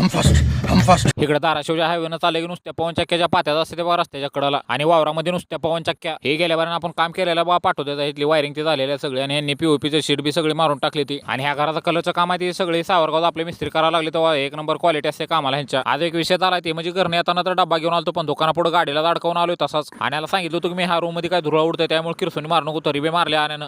हम हम इकडे धाराशिवच्या हायवेनं चालले की नुसत्या पवन चक्क्याच्या पात्यात असते तेव्हा रस्त्याच्या कडाला. आणि वावरामध्ये नुसत्या पवन चक्क्या. हे गेल्यावर आपण काम केलेलं बा पाठवतात इथली वायरिंग ते झालेल्या सगळे. आणि यांनी पीओपीचे शीट बी सगळी मारून टाकली ती. आणि ह्या घराचं कलरचं काम आहे ते सगळे सावरगाव आपले मिस्त्री करायला लागले तेव्हा एक नंबर क्वालिटी असते कामाला ह्यांच्या. आज एक विषय झाला ते म्हणजे घरने येताना तर डब्बा घेऊन आलो पण दुकानापुढे गाडीला अडकवून आलोय तसाच. आणि याला सांगितलं होतं की मी ह्या रूममध्ये काय धुरा उडतंय त्यामुळे किरसून मारू नको तरी बी मारले आण्यानं.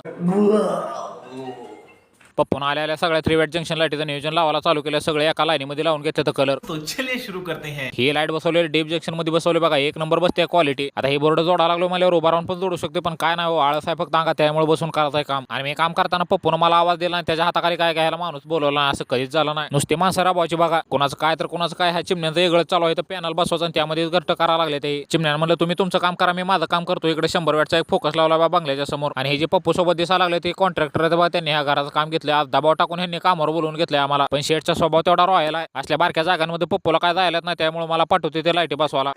पप्पून आल्या आल्या सगळ्या थ्री वेट जंक्शन लाईटीचं नियोजन लावायला चालू केलं. सगळे एका लाईनीमध्ये लावून घेतलं कलर तो चलिए शुरू करते हैं. ही लाइट बसवलेली डीप जंक्शनमध्ये बसवले बघा एक नंबर बसते क्वालिटी आता हे बोर्ड जोडा लागलो मला उभा राहून पण जोडू शकते पण काय नाही हो, आळस आहे फक्त अंगा त्यामुळे बसून करायचं आहे काम. आणि मी काम करताना पप्पून मला आवाज दिला आणि त्याच्या हाताखाली काय घ्यायला माणूस बोलवला असं कधीच झालं नाही. नुसते माणसं राबवायची बघा. कोणाचं काय तर कोणाचं काय ह्या चिमण्यांचं वेगळं चालू आहे तर पॅनल बसवायचं आणि त्यामध्ये घट्ट करायला लागले ते. चिमण्यानं म्हणलं तुम्ही तुमचं काम करा मी माझं काम करतो. इकडे शंभर वेटचा एक फोकस लावला बा बंगल्याच्या समोर. आणि हे जे पप्पू सोबत दिसायला लागले ते कॉन्ट्रॅक्टर त्यांनी ह्या घराचं काम घेतलं. आज दबाव टाकून ह्यांनी कामावर बोलवून घेतलंय आम्हाला. पण शेटचा स्वभाव तेवढा रॉयल आहे. असल्या बारक्या जागांमध्ये पप्पूला काय जायला नाही त्यामुळे मला पाठवते ते लाईटी बसवायला.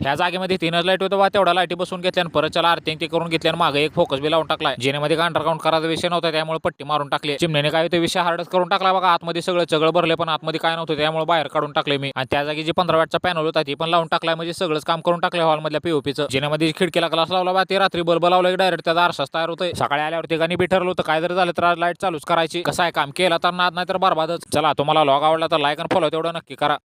ह्या जागेमध्ये तीनच लाइट होतं तेवढ्या लाईटी बसून घेतल्या परत त्याला आरती ते करून घेतल्या आणि मागे एक फोकस बी लावून टाकलाय. जेनेमध्ये अंडरग्राऊंड करायचा विषय नव्हता त्यामुळे पट्टी मारून टाकली. चिमण्याने काय ते विषय हार्डच करून टाकला बघा आतमध्ये सगळं चगळ भरले पण आतमध्ये काय नव्हतं त्यामुळे बाहेर काढून टाकले मी. आणि त्या जागी जे पंधरा वॅटचा पॅनल होता ती पण लावून टाकलाय म्हणजे सगळंच काम करून टाकलं हॉलमधल्या पीओपीचं जेनेमध्ये खिडकीला ग्लास लावला बा ते रात्री बल्ब लावलं डायरेक्ट त्याचा आरसाच तयार होतोय. सकाळी आल्यावर ठिकाणी बी ठरलं होतं काय जर झालं तर लाइट चालूच करायची. कसं आहे काम केलं तर नाद नाही तर बरबादच. चला तुम्हाला लॉग आवडला तर लाईक आणि फॉलो तेवढं नक्की करा.